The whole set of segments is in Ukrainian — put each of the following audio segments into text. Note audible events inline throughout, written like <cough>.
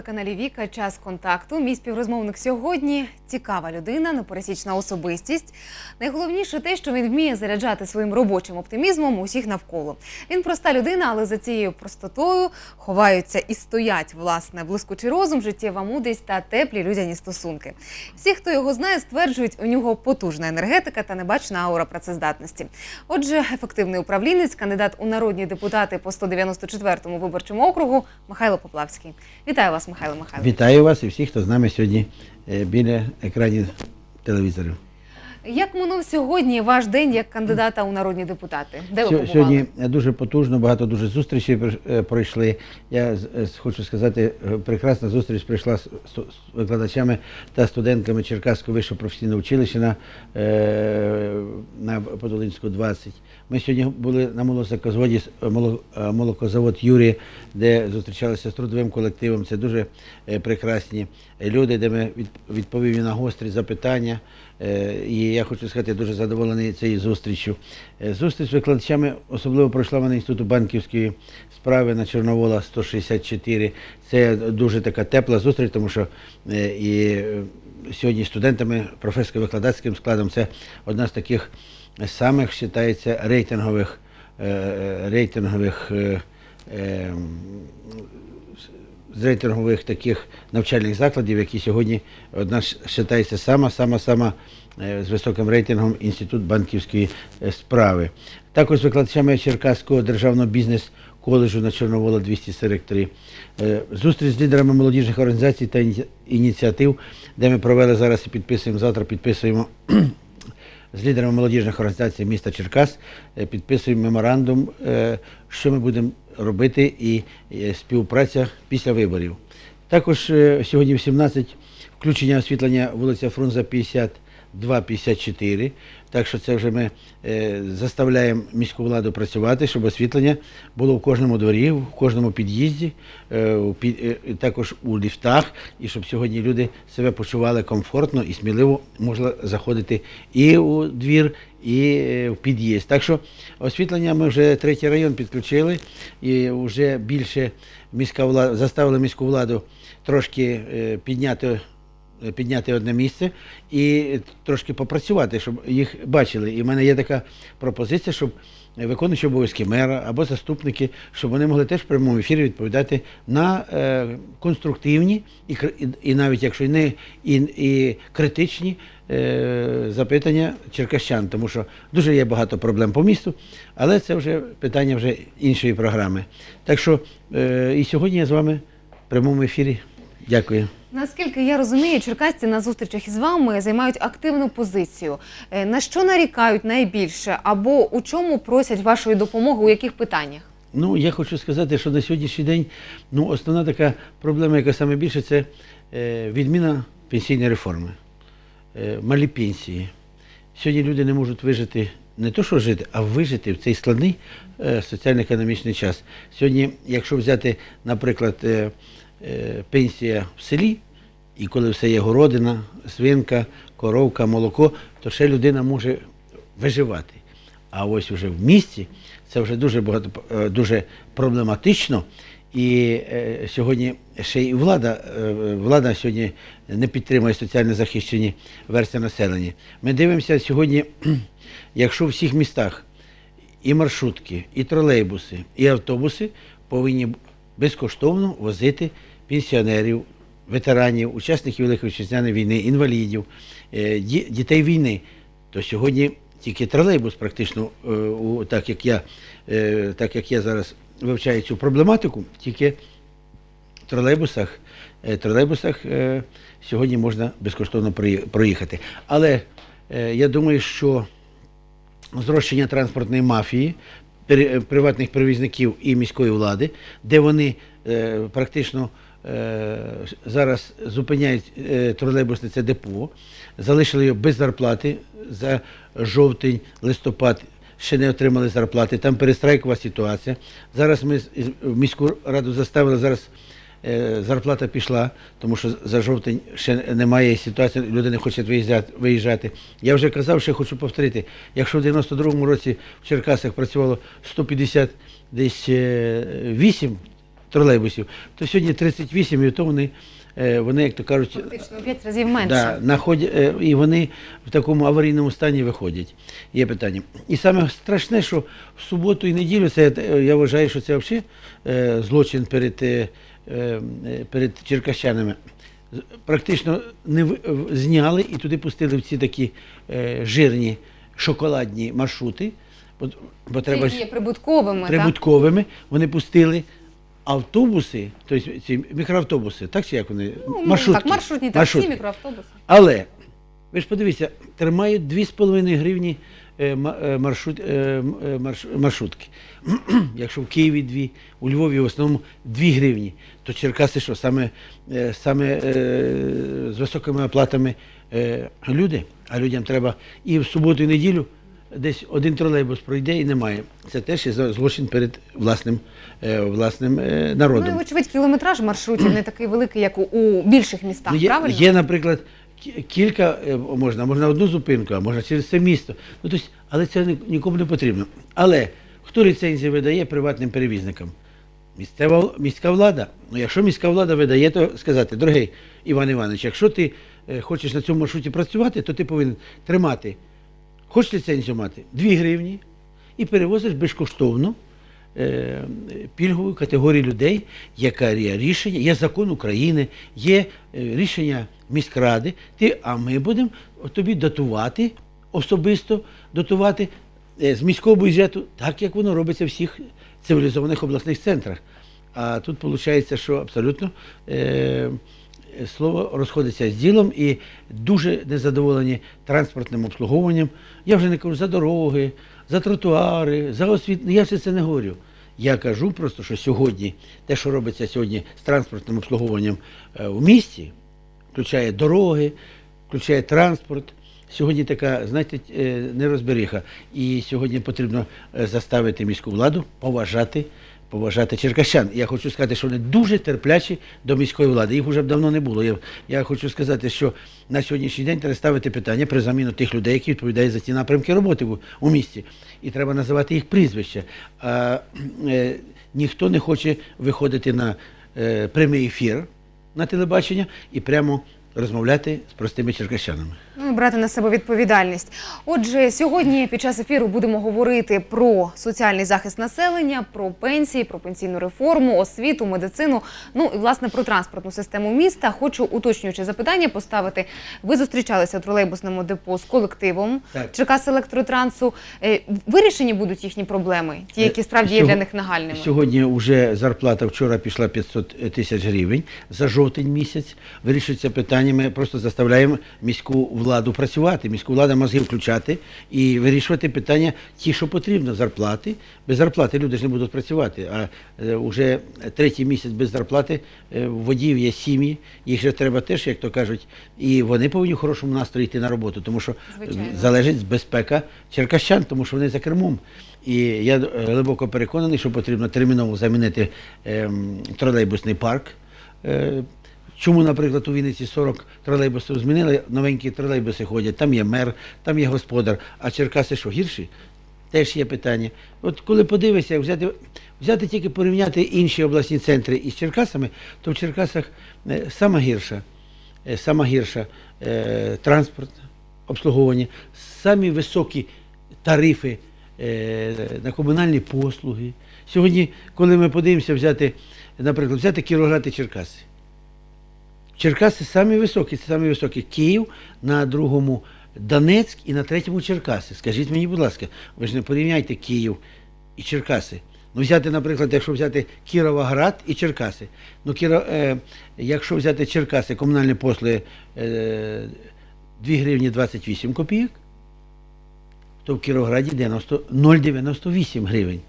телеканалі Віка Час контакту. Мій співрозмовник сьогодні цікава людина, непересічна особистість. Найголовніше те, що він вміє заряджати своїм робочим оптимізмом усіх навколо. Він проста людина, але за цією простотою ховаються і стоять власне блискучий розум, життєва мудрість та теплі людяні стосунки. Всі, хто його знає, стверджують, у нього потужна енергетика та небачна аура працездатності. Отже, ефективний управлінець, кандидат у народні депутати по 194-му виборчому округу Михайло Поплавський. Вітаю вас, Михайло Михайлович. Вітаю вас і всіх, хто з нами сьогодні е, біля екранів телевізорів. Як минув сьогодні ваш день як кандидата у народні депутати? Де ви побували? Сьогодні дуже потужно, багато дуже зустрічей е, пройшли. Я е, хочу сказати, е, прекрасна зустріч прийшла з викладачами та студентками Черкаського вищого професійного училища на, на Подолинську 20. Ми сьогодні були на молокозаводі молокозавод Юрій, де зустрічалися з трудовим колективом. Це дуже прекрасні люди, де ми від- відповів на гострі запитання. Е, І я хочу сказати, я дуже задоволений цією зустрічю. Е, Зустріч з викладачами особливо пройшла вона інституту банківської справи на Чорновола 164. Це дуже така тепла зустріч, тому що е, і сьогодні студентами професорсько-викладацьким складом це одна з таких самих вважається рейтингових рейтингових. З рейтингових таких навчальних закладів, які сьогодні одна вважається сама, сама, сама е, з високим рейтингом інститут банківської е, справи. Також викладачами Черкаського державного бізнес коледжу на Чорновола 243. Е, Зустріч з лідерами молодіжних організацій та ініціатив, де ми провели зараз і підписуємо завтра, підписуємо <clears throat> з лідерами молодіжних організацій міста Черкас підписуємо меморандум, що ми будемо робити, і співпраця після виборів. Також е, сьогодні в 17 включення освітлення вулиця Фрунза 52-54. Так що це вже ми е, заставляємо міську владу працювати, щоб освітлення було в кожному дворі, в кожному під'їзді, е, е, також у ліфтах, і щоб сьогодні люди себе почували комфортно і сміливо можна заходити і у двір, і в під'їзд. Так що освітлення ми вже третій район підключили, і вже більше міська влада заставили міську владу трошки підняти підняти одне місце і трошки попрацювати, щоб їх бачили. І в мене є така пропозиція, щоб виконуючі обов'язки мера або заступники, щоб вони могли теж в прямому ефірі відповідати на е, конструктивні і, і, навіть якщо не і, і критичні е, запитання черкащан, тому що дуже є багато проблем по місту, але це вже питання вже іншої програми. Так що е, і сьогодні я з вами в прямому ефірі. Дякую. Наскільки я розумію, черкасці на зустрічах із вами займають активну позицію. Е, На що нарікають найбільше, або у чому просять вашої допомоги, у яких питаннях? Ну, я хочу сказати, що на сьогоднішній день ну, основна така проблема, яка саме більше, це е, відміна пенсійної реформи, е, малі пенсії. Сьогодні люди не можуть вижити, не то що жити, а вижити в цей складний е, соціально-економічний час. Сьогодні, якщо взяти, наприклад, е, пенсія в селі, і коли все є городина, свинка, коровка, молоко, то ще людина може виживати. А ось вже в місті це вже дуже багато е, дуже проблематично. І е, сьогодні ще й влада, е, влада сьогодні не підтримує соціально захищені верстви населення. Ми дивимося сьогодні, <clears throat> якщо в всіх містах і маршрутки, і тролейбуси, і автобуси повинні безкоштовно возити пенсіонерів, ветеранів, учасників Великої Вітчизняної війни, інвалідів, е, дітей війни, то сьогодні тільки тролейбус практично, е, так як я, е, так як я зараз вивчаю цю проблематику, тільки в тролейбусах, тролейбусах сьогодні можна безкоштовно проїхати. Але я думаю, що зрощення транспортної мафії, приватних перевізників і міської влади, де вони практично зараз зупиняють е, тролейбусне це депо, залишили його без зарплати за жовтень, листопад. Ще не отримали зарплати, там перестрайкова ситуація. Зараз ми в міську раду заставили зараз е, зарплата пішла, тому що за жовтень ще немає ситуації, люди не хочуть виїжджати. Я вже казав, ще хочу повторити, якщо в 92-му році в Черкасах працювало 150 десь е, 8 тролейбусів, то сьогодні 38, і то вони, е, вони як то кажуть, Фактично 5 разів менше. Да, находять, е, і вони в такому аварійному стані виходять. Є питання. І саме страшне, що в суботу і неділю, це е, я вважаю, що це взагалі злочин перед, перед черкащанами. Практично не зняли і туди пустили в ці такі жирні шоколадні маршрути. Бо, бо треба є прибутковими, так? прибутковими. Вони пустили автобуси, тобто ці мікроавтобуси, так чи як вони? Ну, маршрутки. Так, маршрутні таксі, Маршрутки. мікроавтобуси. Але ви ж подивіться, тримають 2,5 гривні е, ма- е, маршрут, е, м- е, марш- маршрутки. <clears throat> Якщо в Києві 2, у Львові в основному 2 гривні, то Черкаси що, саме, е, саме е, з високими оплатами е, люди, а людям треба і в суботу, і неділю десь один тролейбус пройде і немає. Це теж є злочин перед власним, е, власним е, Ну, народом. і, вочевидь, кілометраж маршрутів не такий великий, як у, у більших містах, Ну, є, правильно? є, наприклад, кілька е, можна, можна одну зупинку, а можна через це місто. Ну, тобто, але це нікому не потрібно. Але хто ліцензії видає приватним перевізникам? Місцева міська влада. Ну, якщо міська влада видає, то сказати, дорогий Іван Іванович, якщо ти хочеш на цьому маршруті працювати, то ти повинен тримати, хочеш ліцензію мати? 2 гривні. І перевозиш безкоштовно е, пільгову категорію людей, яка є рішення, є закон України, є е, рішення міськради, ти, а ми будемо тобі датувати особисто, датувати е, з міського бюджету, так як воно робиться в всіх цивілізованих обласних центрах. А тут виходить, що абсолютно е, слово розходиться з ділом і дуже незадоволені транспортним обслуговуванням. Я вже не кажу за дороги, за тротуари, за освітлення. Я все це не говорю. Я кажу просто, що сьогодні те, що робиться сьогодні з транспортним обслуговуванням е, в місті, включає дороги, включає транспорт. Сьогодні така, знаєте, е, нерозберіха. І сьогодні потрібно е, заставити міську владу поважати, поважати черкащан. Я хочу сказати, що вони дуже терплячі до міської влади. Їх вже давно не було. Я, я хочу сказати, що на сьогоднішній день треба ставити питання про заміну тих людей, які відповідають за ті напрямки роботи в, у місті. І треба називати їх прізвища. А, е, ніхто не хоче виходити на е, прямий ефір на телебачення і прямо розмовляти з простими черкащанами. Ну, і брати на себе відповідальність. Отже, сьогодні під час ефіру будемо говорити про соціальний захист населення, про пенсії, про пенсійну реформу, освіту, медицину. Ну і власне про транспортну систему міста. Хочу уточнюючи запитання поставити. Ви зустрічалися у тролейбусному депо з колективом Так. Черкас електротрансу. Е, Вирішені будуть їхні проблеми, ті, які справді є для них нагальними. Сьогодні вже зарплата вчора пішла 500 тисяч гривень за жовтень місяць. Вирішується питання. Ми просто заставляємо міську владу працювати, міську владу мозги включати і вирішувати питання, ті, що потрібно, зарплати. Без зарплати люди ж не будуть працювати. А е, вже третій місяць без зарплати е, в водіїв є сім'ї, їх же треба теж, як то кажуть, і вони повинні в хорошому настрої йти на роботу, тому що Звичайно. залежить безпека черкащан, тому що вони за кермом. І я е, глибоко переконаний, що потрібно терміново замінити ем, тролейбусний парк. Чому, наприклад, у Вінниці 40 тролейбусів змінили, новенькі тролейбуси ходять, там є мер, там є господар, а Черкаси що, гірші? Теж є питання. От коли подивишся, взяти, взяти тільки порівняти інші обласні центри із Черкасами, то в Черкасах е, сама гірша, е, сама гірша е, транспорт, обслуговування, самі високі тарифи на комунальні послуги. Сьогодні, коли ми подивимося взяти, наприклад, взяти Кіровоград і Черкаси. Черкаси самі високі, це самі високі. Київ на другому Донецьк і на третьому Черкаси. Скажіть мені, будь ласка, ви ж не порівняйте Київ і Черкаси. Ну, взяти, наприклад, якщо взяти Кіровоград і Черкаси. Ну, Кіро, е, якщо взяти Черкаси, комунальні послуги е, 2 гривні 28 копійок, то в Кіровограді 90 0,98 гривень.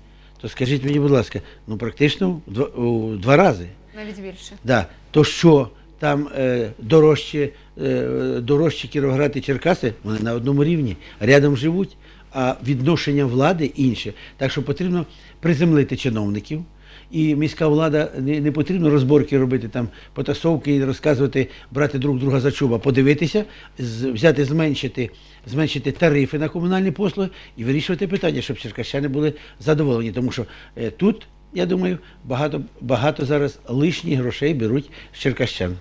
То скажіть мені, будь ласка, ну практично в два, у два рази. Навіть більше. Да. То що там е, дорожче, е, Кіровоград і Черкаси, вони на одному рівні, рядом живуть, а відношення влади інше. Так що потрібно приземлити чиновників. І міська влада не, не потрібно розборки робити там потасовки і розказувати, брати друг друга за чуба, подивитися, з, взяти, зменшити, зменшити тарифи на комунальні послуги і вирішувати питання, щоб черкащани були задоволені. Тому що е, тут я думаю, багато, багато зараз лишніх грошей беруть з черкащан.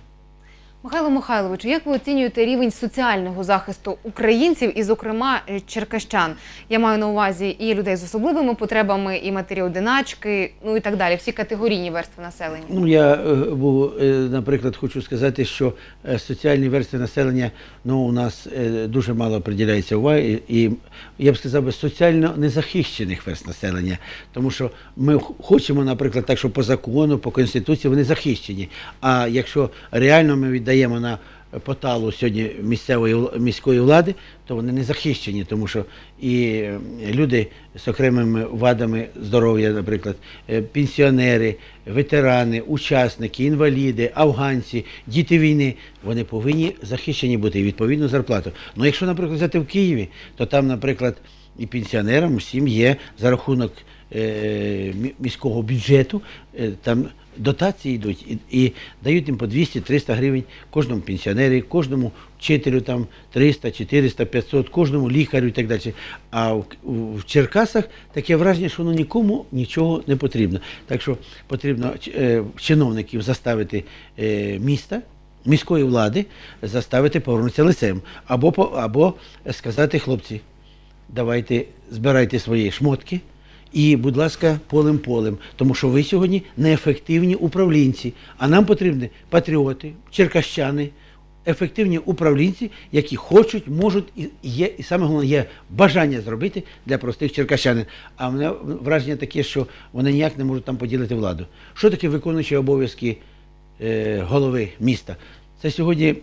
Михайло Михайловичу, як ви оцінюєте рівень соціального захисту українців і, зокрема, е, черкащан? Я маю на увазі і людей з особливими потребами, і матері-одиначки, ну і так далі, всі категорійні верстви населення. Ну, я е, е, наприклад, хочу сказати, що соціальні верстви населення ну, у нас дуже мало приділяється уваги, і, я б сказав, би, соціально незахищених верств населення. Тому що ми хочемо, наприклад, так, що по закону, по конституції вони захищені. А якщо реально ми віддаємо на поталу сьогодні місцевої міської влади, то вони не захищені, тому що і е, люди з окремими вадами здоров'я, наприклад, е, пенсіонери, ветерани, учасники, інваліди, афганці, діти війни, вони повинні захищені бути і відповідну зарплату. Ну якщо, наприклад, взяти в Києві, то там, наприклад, і пенсіонерам всім є за рахунок е, міського бюджету, там дотації йдуть і, і дають їм по 200-300 гривень кожному пенсіонері, кожному вчителю там 300, 400, 500, кожному лікарю і так далі. А в, в- Черкасах таке враження, що воно нікому нічого не потрібно. Так що потрібно е, чиновників заставити е, міста. Міської влади заставити повернутися лицем або або сказати хлопці, давайте збирайте свої шмотки і, будь ласка, полем полем. Тому що ви сьогодні неефективні управлінці, а нам потрібні патріоти, черкащани, ефективні управлінці, які хочуть, можуть і є, і саме головне є бажання зробити для простих черкащанин. А мене враження таке, що вони ніяк не можуть там поділити владу. Що таке виконуючі обов'язки е, голови міста? Це сьогодні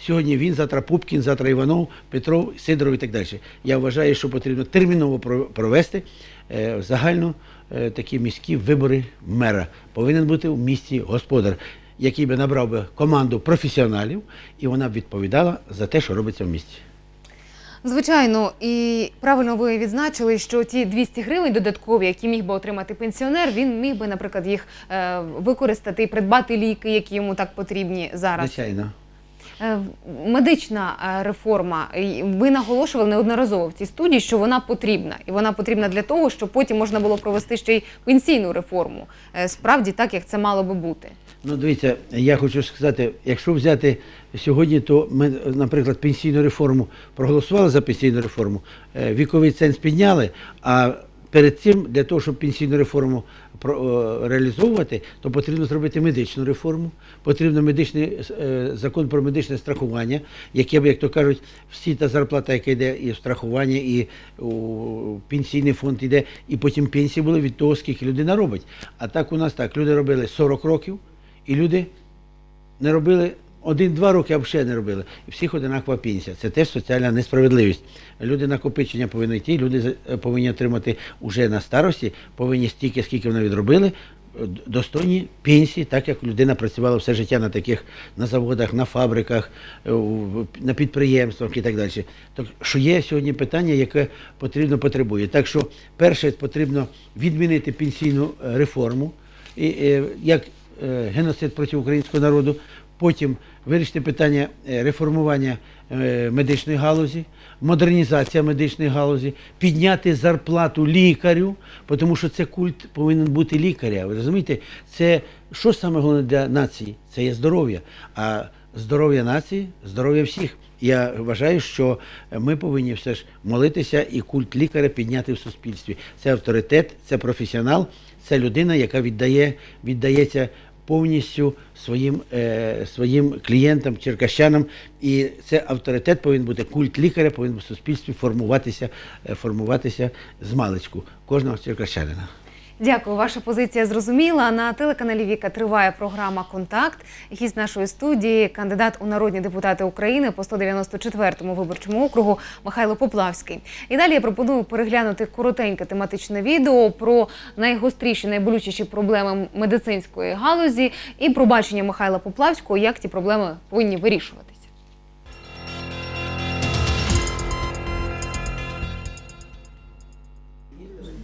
Сьогодні він, завтра Пупкін, завтра Іванов, Петров, Сидоров і так далі. Я вважаю, що потрібно терміново провести е, загально е, такі міські вибори мера. Повинен бути в місті господар, який би набрав би команду професіоналів, і вона б відповідала за те, що робиться в місті. Звичайно, і правильно ви відзначили, що ті 200 гривень додаткові, які міг би отримати пенсіонер, він міг би, наприклад, їх е, використати і придбати ліки, які йому так потрібні зараз. Звичайно. Е, Медична е, реформа. Ви наголошували неодноразово в цій студії, що вона потрібна, і вона потрібна для того, щоб потім можна було провести ще й пенсійну реформу. Е, Справді так, як це мало би бути. Ну, дивіться, я хочу сказати, якщо взяти сьогодні, то ми, наприклад, пенсійну реформу проголосували за пенсійну реформу, віковий ценз підняли, а перед цим для того, щоб пенсійну реформу реалізовувати, то потрібно зробити медичну реформу, потрібно медичний е, закон про медичне страхування, яке б, як то кажуть, всі та зарплата, яка йде і в страхування, і у пенсійний фонд йде, і потім пенсії були від того, скільки людина робить. А так у нас так, люди робили 40 років, і люди не робили один-два роки, а взагалі не робили. І всіх одинакова пенсія. Це теж соціальна несправедливість. Люди накопичення повинні йти, люди повинні отримати уже на старості, повинні стільки, скільки вони відробили, е, достойні пенсії, так як людина працювала все життя на таких на заводах, на фабриках, е, на підприємствах і так далі. Так що є сьогодні питання, яке потрібно потребує. Так що, перше, потрібно відмінити пенсійну е, реформу, і, е, як е, геноцид проти українського народу, потім вирішити питання е, реформування е, медичної галузі, модернізація медичної галузі, підняти зарплату лікарю, тому що це культ повинен бути лікаря. Ви розумієте, це що саме головне для нації? Це є здоров'я. А здоров'я нації, здоров'я всіх. Я вважаю, що ми повинні все ж молитися і культ лікаря підняти в суспільстві. Це авторитет, це професіонал, це людина, яка віддає, віддається повністю своїм, е, своїм клієнтам, черкащанам. І це авторитет повинен бути, культ лікаря повинен в суспільстві формуватися, е, формуватися з маличку кожного черкащанина. Дякую, ваша позиція зрозуміла. На телеканалі Віка триває програма Контакт. Гість нашої студії, кандидат у народні депутати України по 194-му виборчому округу Михайло Поплавський. І далі я пропоную переглянути коротеньке тематичне відео про найгостріші, найболючіші проблеми медицинської галузі і про бачення Михайла Поплавського, як ці проблеми повинні вирішуватися.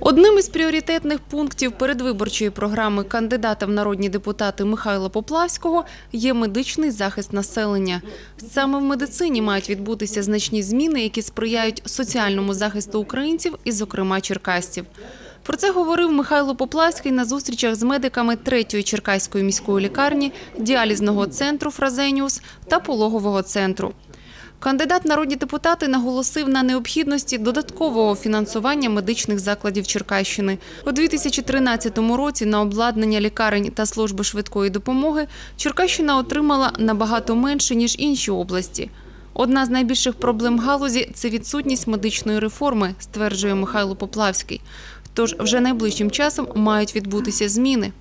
Одним із пріоритетних пунктів передвиборчої програми кандидата в народні депутати Михайла Поплавського є медичний захист населення. Саме в медицині мають відбутися значні зміни, які сприяють соціальному захисту українців і, зокрема, черкасців. Про це говорив Михайло Поплавський на зустрічах з медиками третьої Черкаської міської лікарні, діалізного центру Фразеніус та пологового центру. Кандидат народні депутати наголосив на необхідності додаткового фінансування медичних закладів Черкащини. У 2013 році на обладнання лікарень та служби швидкої допомоги Черкащина отримала набагато менше, ніж інші області. Одна з найбільших проблем галузі це відсутність медичної реформи, стверджує Михайло Поплавський. Тож вже найближчим часом мають відбутися зміни.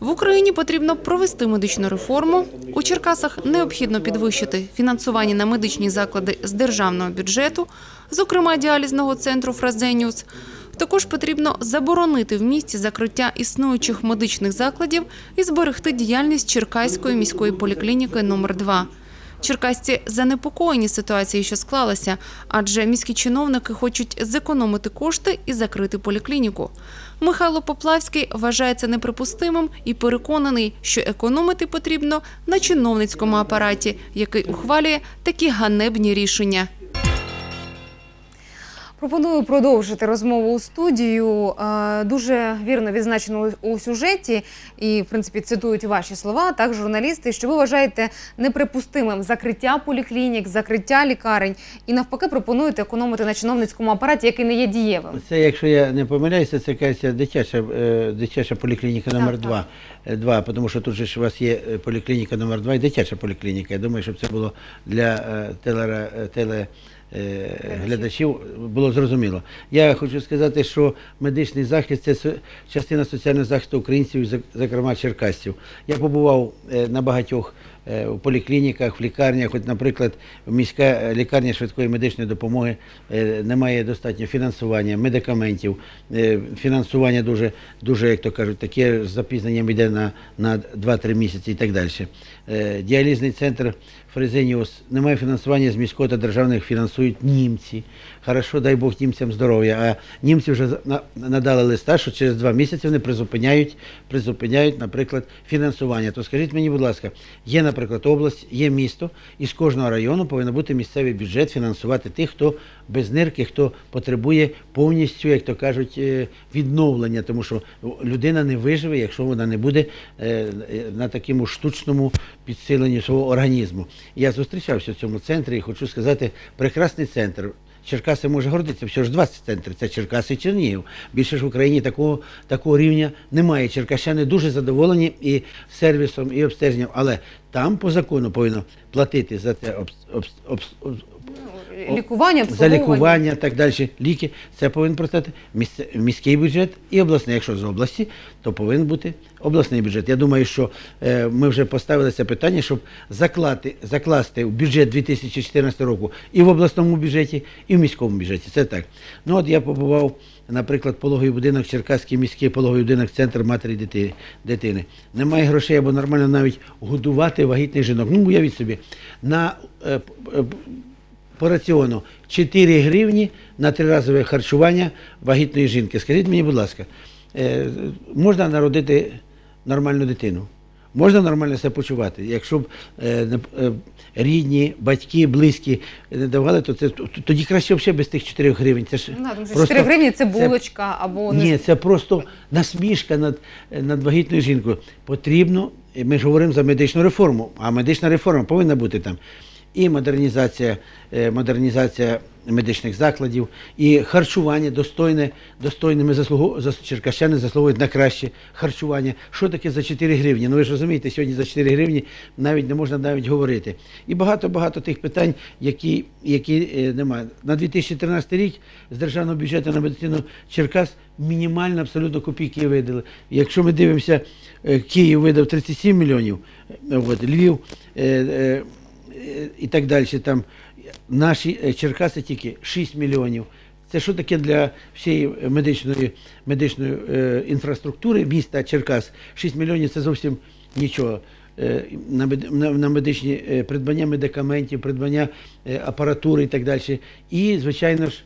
В Україні потрібно провести медичну реформу. У Черкасах необхідно підвищити фінансування на медичні заклади з державного бюджету, зокрема діалізного центру Фразеніус. Також потрібно заборонити в місті закриття існуючих медичних закладів і зберегти діяльність Черкаської міської поліклініки номер 2 Черкасці занепокоєні ситуацією, що склалася, адже міські чиновники хочуть зекономити кошти і закрити поліклініку. Михайло Поплавський вважає це неприпустимим і переконаний, що економити потрібно на чиновницькому апараті, який ухвалює такі ганебні рішення. Пропоную продовжити розмову у студію. Е, Дуже вірно відзначено у сюжеті, і в принципі цитують ваші слова, так журналісти, що ви вважаєте неприпустимим закриття поліклінік, закриття лікарень, і навпаки пропонуєте економити на чиновницькому апараті, який не є дієвим. Це, якщо я не помиляюся, це кажеться дитяча, е, дитяча поліклініка номер 2. Е, два, тому що тут же ж у вас є поліклініка номер 2 і дитяча поліклініка. Я думаю, щоб це було для телера, теле. Е, Глядачів було зрозуміло. Я хочу сказати, що медичний захист це частина соціального захисту українців, зокрема черкасців. Я побував е, на багатьох е, в поліклініках, в лікарнях. От, наприклад, міська е, лікарня швидкої медичної допомоги е, немає достатньо фінансування, медикаментів. Фінансування дуже, дуже, як то кажуть, таке з запізненням йде на, на 2-3 місяці і так далі. Діалізний центр Фрезеніус немає фінансування з міського та державних фінансують німці. Хорошо, дай Бог німцям здоров'я. А німці вже надали листа, що через два місяці вони призупиняють, призупиняють, наприклад, фінансування. То скажіть мені, будь ласка, є, наприклад, область, є місто, і з кожного району повинен бути місцевий бюджет фінансувати тих, хто без нирки, хто потребує повністю, як то кажуть, е, відновлення, тому що людина не виживе, якщо вона не буде е, е, на такому штучному підсиленні свого організму. Я зустрічався в цьому центрі і хочу сказати, прекрасний центр. Черкаси може гордитися, всього ж 20 центрів, це Черкаси і Чернігів. Більше ж в Україні такого, такого рівня немає. Черкащани дуже задоволені і сервісом, і обстеженням, але там по закону повинно платити за це обс- обс- обс- обс- Лікування, за лікування, так далі, ліки, це повинен платити міський бюджет і обласний. Якщо з області, то повинен бути обласний бюджет. Я думаю, що е, ми вже поставили це питання, щоб заклати, закласти в бюджет 2014 року і в обласному бюджеті, і в міському бюджеті. Це так. Ну от я побував, наприклад, пологовий будинок, Черкаський міський пологовий будинок, центр матері дитини. Немає грошей або нормально навіть годувати вагітних жінок. Ну, уявіть собі, на е, е, по раціону 4 гривні на триразове харчування вагітної жінки. Скажіть мені, будь ласка, е, можна народити нормальну дитину? Можна нормально себе почувати? Якщо б е, е, рідні, батьки, близькі не давали, то це тоді краще взагалі без тих 4 гривень. Це ж Ну, тому що просто- 4 гривні це булочка або ні, це просто насмішка над, над вагітною жінкою. Потрібно, ми ж говоримо за медичну реформу, а медична реформа повинна бути там. І модернізація, е, модернізація медичних закладів, і харчування достойне, достойне. Ми заслугу, черкащани заслуговують на краще харчування. Що таке за 4 гривні? Ну ви ж розумієте, сьогодні за 4 гривні навіть не можна навіть говорити. І багато-багато тих питань, які, які е, немає. На 2013 рік з державного бюджету на медицину Черкас мінімально абсолютно копійки видали. Якщо ми дивимося, е, Київ видав 37 мільйонів, е, от, Львів е, е, і так далі. Там наші е, Черкаси тільки 6 мільйонів. Це що таке для всієї медичної, медичної е, інфраструктури міста Черкас? 6 мільйонів це зовсім нічого. Е, на, на, на медичні е, придбання медикаментів, придбання апаратури і так далі. І, звичайно ж,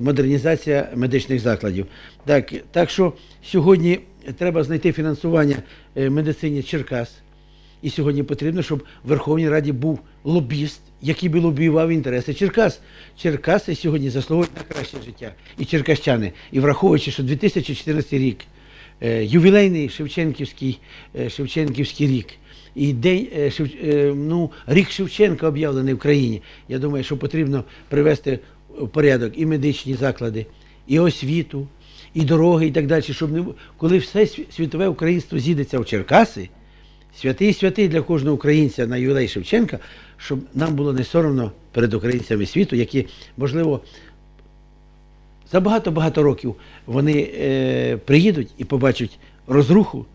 модернізація медичних закладів. Так, так що сьогодні треба знайти фінансування медицині Черкас. І сьогодні потрібно, щоб в Верховній Раді був лобіст, який би лобіював інтереси Черкас. Черкаси сьогодні заслуговують на краще життя. І черкащани. І враховуючи, що 2014 рік, е, ювілейний Шевченківський, е, Шевченківський рік. І день е, ну, рік Шевченка об'явлений в країні. Я думаю, що потрібно привести в порядок і медичні заклади, і освіту, і дороги, і так далі, щоб не коли все світове українство з'їдеться в Черкаси, святий святий для кожного українця на ювілей Шевченка, щоб нам було не соромно перед українцями світу, які, можливо, за багато-багато років вони е, приїдуть і побачать розруху,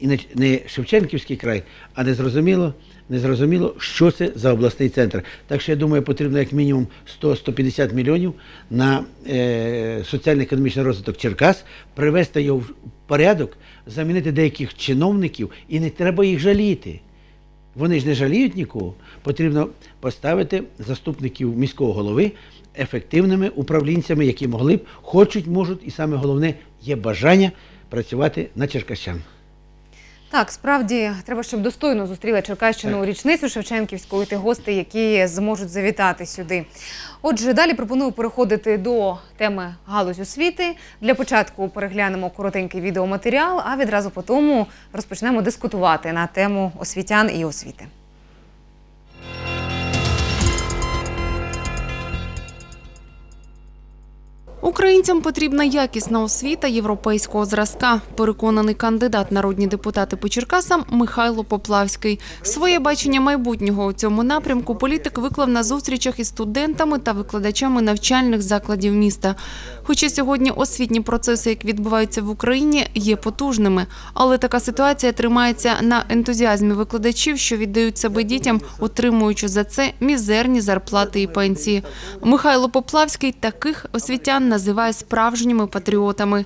і не, Шевченківський край, а не зрозуміло, не зрозуміло, що це за обласний центр. Так що я думаю, потрібно як мінімум 100-150 мільйонів на е, соціально-економічний розвиток Черкас, привести його в порядок, замінити деяких чиновників, і не треба їх жаліти. Вони ж не жаліють нікого. Потрібно поставити заступників міського голови ефективними управлінцями, які могли б, хочуть, можуть, і саме головне є бажання працювати на черкащан. Так, справді треба, щоб достойно зустріла Черкащину у річницю Шевченківську і ті гості, які зможуть завітати сюди. Отже, далі пропоную переходити до теми галузь освіти. Для початку переглянемо коротенький відеоматеріал, а відразу по тому розпочнемо дискутувати на тему освітян і освіти. Українцям потрібна якісна освіта європейського зразка. Переконаний кандидат народні депутати по Черкасам Михайло Поплавський. Своє бачення майбутнього у цьому напрямку політик виклав на зустрічах із студентами та викладачами навчальних закладів міста. Хоча сьогодні освітні процеси, які відбуваються в Україні, є потужними, але така ситуація тримається на ентузіазмі викладачів, що віддають себе дітям, отримуючи за це мізерні зарплати і пенсії. Михайло Поплавський таких освітян називає справжніми патріотами.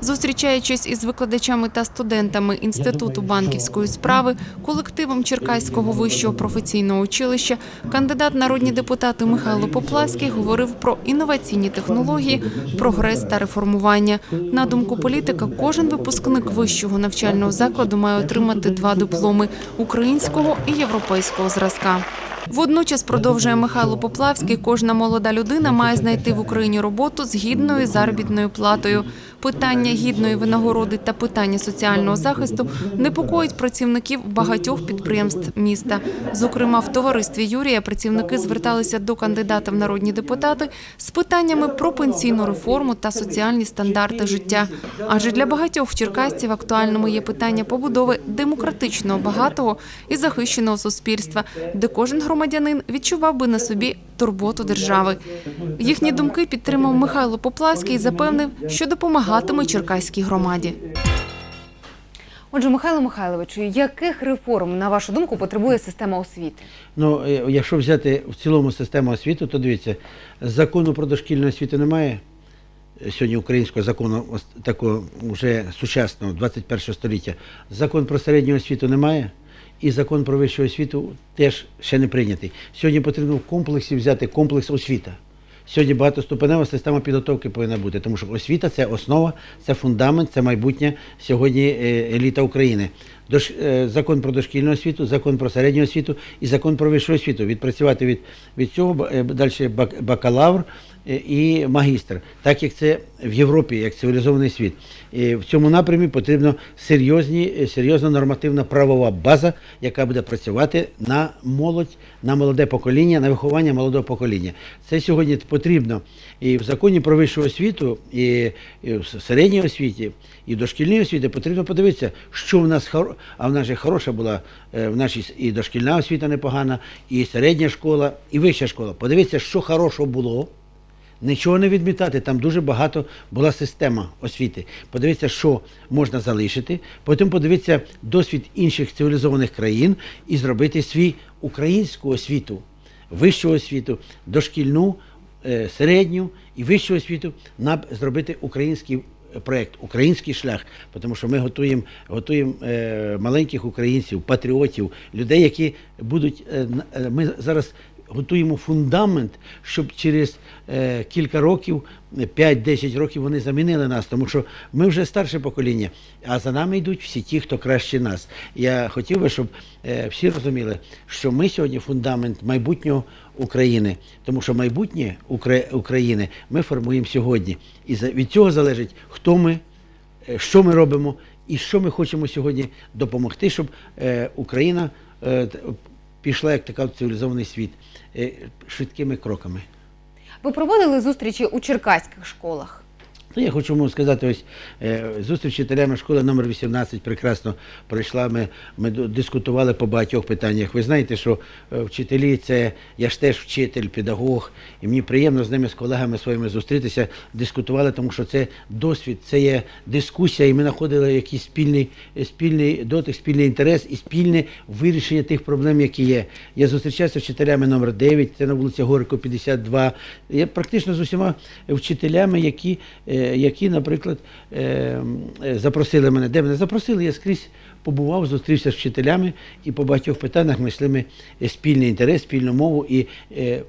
Зустрічаючись із викладачами та студентами Інституту банківської справи, колективом Черкаського вищого професійного училища, кандидат народні депутати Михайло Поплавський говорив про інноваційні технології, прогрес та реформування. На думку політика, кожен випускник вищого навчального закладу має отримати два дипломи українського і європейського зразка. Водночас продовжує Михайло Поплавський. Кожна молода людина має знайти в Україні роботу з гідною заробітною платою. Питання гідної винагороди та питання соціального захисту непокоїть працівників багатьох підприємств міста. Зокрема, в товаристві Юрія працівники зверталися до кандидата в народні депутати з питаннями про пенсійну реформу та соціальні стандарти життя. Адже для багатьох черкасців актуальними є питання побудови демократичного, багатого і захищеного суспільства, де кожен громадянин відчував би на собі турботу держави. Їхні думки підтримав Михайло Поплавський і запевнив, що допомагатиме черкаській громаді. Отже, Михайло Михайловичу, яких реформ, на вашу думку, потребує система освіти? Ну, е, якщо взяти в цілому систему освіти, то дивіться, закону про дошкільну освіту немає. Сьогодні українського закону такого вже сучасного 21 століття. Закон про середню освіту немає. І закон про вищу освіту теж ще не прийнятий. Сьогодні потрібно в комплексі взяти комплекс освіта. Сьогодні багатоступенева система підготовки повинна бути, тому що освіта це основа, це фундамент, це майбутнє сьогодні е, еліта України. Дош, е, закон про дошкільну освіту, закон про середню освіту і закон про вищу освіту. Відпрацювати від, від цього е, далі бак, бакалавр і магістр, так як це в Європі, як цивілізований світ. І в цьому напрямі потрібно е, серйозна нормативна правова база, яка буде працювати на молодь, на молоде покоління, на виховання молодого покоління. Це сьогодні потрібно і в законі про вищу освіту, і, і в середній освіті, і в дошкільній освіті потрібно подивитися, що в нас хоро... а в нас же хороша була е, в нашій і дошкільна освіта непогана, і середня школа, і вища школа. Подивитися, що хорошого було. Нічого не відмітати, там дуже багато була система освіти. Подивитися, що можна залишити, потім подивитися досвід інших цивілізованих країн і зробити свій українську освіту, вищу освіту, дошкільну, е, середню і вищу освіту, на зробити український проєкт, український шлях, тому що ми готуємо, готуємо е, маленьких українців, патріотів, людей, які будуть. е, е, ми зараз готуємо фундамент, щоб через е, кілька років, е, 5-10 років вони замінили нас, тому що ми вже старше покоління, а за нами йдуть всі ті, хто краще нас. Я хотів би, щоб е, всі розуміли, що ми сьогодні фундамент майбутнього України, тому що майбутнє Укра- України ми формуємо сьогодні. І за- від цього залежить, хто ми, е, що ми робимо і що ми хочемо сьогодні допомогти, щоб е, Україна е, пішла як така цивілізований світ е, швидкими кроками. Ви проводили зустрічі у черкаських школах? Ну, я хочу вам сказати, ось е, зустріч вчителями школи номер 18 прекрасно пройшла. Ми, ми дискутували по багатьох питаннях. Ви знаєте, що е, вчителі це я ж теж вчитель, педагог, і мені приємно з ними, з колегами своїми зустрітися, дискутували, тому що це досвід, це є дискусія, і ми знаходили якийсь спільний, е, спільний дотик, спільний інтерес і спільне вирішення тих проблем, які є. Я зустрічався з вчителями номер 9, це на вулиці Горько, 52. Я практично з усіма вчителями, які, які наприклад, е, е, запросили мене. Де мене запросили, я скрізь побував, зустрівся з вчителями і по багатьох питаннях ми йшли спільний інтерес, спільну мову і е,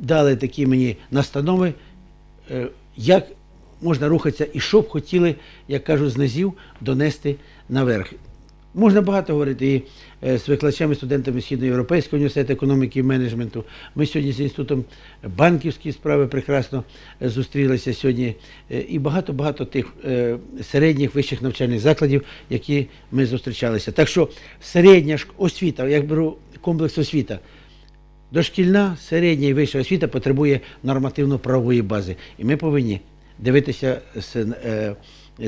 дали такі мені настанови, е, як можна рухатися і що б хотіли, як кажуть, з низів донести наверх. Можна багато говорити і е, з викладачами, студентами Східноєвропейського університету економіки і менеджменту. Ми сьогодні з інститутом банківські справи прекрасно е, зустрілися сьогодні. Е, І багато-багато тих середніх вищих навчальних закладів, які ми зустрічалися. Так що середня освіта, як беру комплекс освіта, Дошкільна, середня і вища освіта потребує нормативно-правової бази. І ми повинні дивитися з,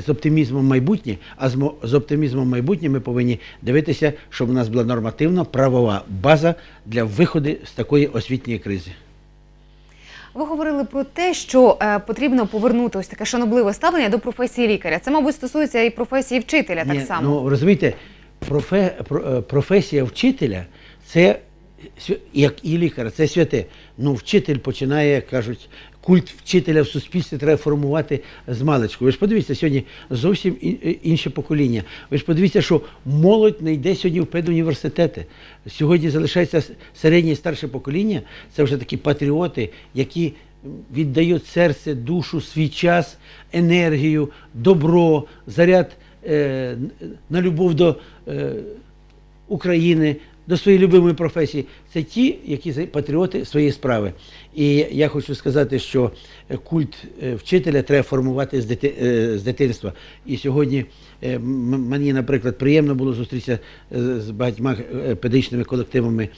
з оптимізмом майбутнє, а з, мо- з оптимізмом майбутнє ми повинні дивитися, щоб у нас була нормативно-правова база для виходу з такої освітньої кризи. Ви говорили про те, що е, потрібно повернути ось таке шанобливе ставлення до професії лікаря. Це, мабуть, стосується і професії вчителя так Ні, само. Ну, розумієте, профе, про- е, професія вчителя це як і лікар, це святе. Ну, вчитель починає, як кажуть, культ вчителя в суспільстві треба формувати з маличку. Ви ж подивіться, сьогодні зовсім інше покоління. Ви ж подивіться, що молодь не йде сьогодні в педуніверситети. Сьогодні залишається середнє і старше покоління, це вже такі патріоти, які віддають серце, душу, свій час, енергію, добро, заряд е, на любов до е, України, до своєї любимої професії. Це ті, які патріоти своєї справи. І я хочу сказати, що е, культ е, вчителя треба формувати з, е, дитинства. І сьогодні мені, наприклад, приємно було зустрітися з багатьма педагогічними колективами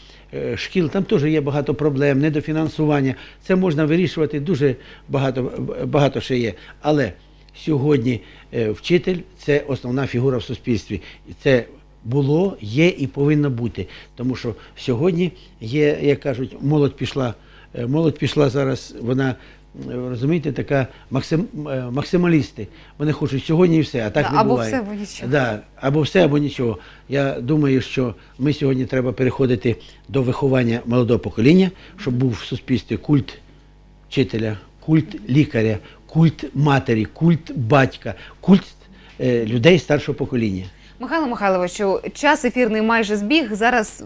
шкіл. Там теж є багато проблем, недофінансування. Це можна вирішувати дуже багато, багато ще є. Але сьогодні вчитель це основна фігура в суспільстві. Це було, є і повинно бути. Тому що сьогодні є, як кажуть, молодь пішла, е, молодь пішла зараз, вона. е, Розумієте, така максим, е, максималісти. Вони хочуть сьогодні і все, а так Да, не або буває. все, або нічого. Да, або все, або нічого. Я думаю, що ми сьогодні треба переходити до виховання молодого покоління, щоб був в суспільстві культ вчителя, культ лікаря, культ матері, культ батька, культ людей старшого покоління. Михайло Михайловичу, час ефірний майже збіг. Зараз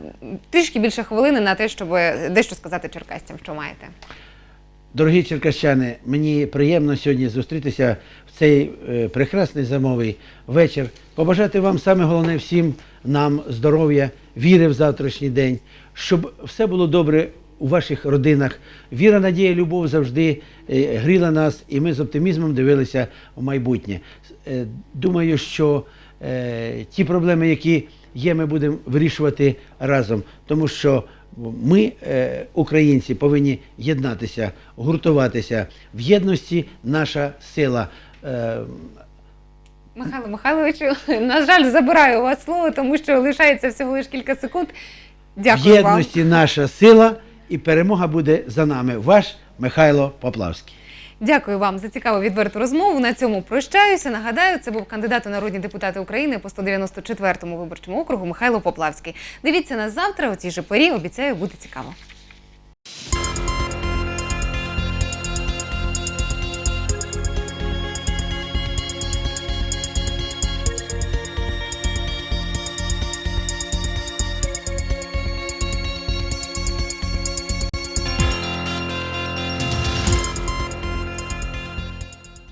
трішки більше хвилини на те, щоб дещо сказати черкастям, що маєте. Дорогі черкащани, мені приємно сьогодні зустрітися в цей е, прекрасний зимовий вечір. Побажати вам саме головне всім нам здоров'я, віри в завтрашній день, щоб все було добре у ваших родинах. Віра, надія, любов завжди е, гріла нас, і ми з оптимізмом дивилися в майбутнє. Е, Думаю, що ті проблеми, які є, ми будемо вирішувати разом, тому що ми, е, українці, повинні єднатися, гуртуватися. В єдності наша сила. Е, Михайло Михайловичу, на жаль, забираю у вас слово, тому що лишається всього лише кілька секунд. в Дякую вам. єдності наша сила, і перемога буде за нами. Ваш Михайло Поплавський. Дякую вам за цікаву відверту розмову. На цьому прощаюся. Нагадаю, це був кандидат у народні депутати України по 194-му виборчому округу Михайло Поплавський. Дивіться нас завтра. У цій же порі обіцяю буде цікаво.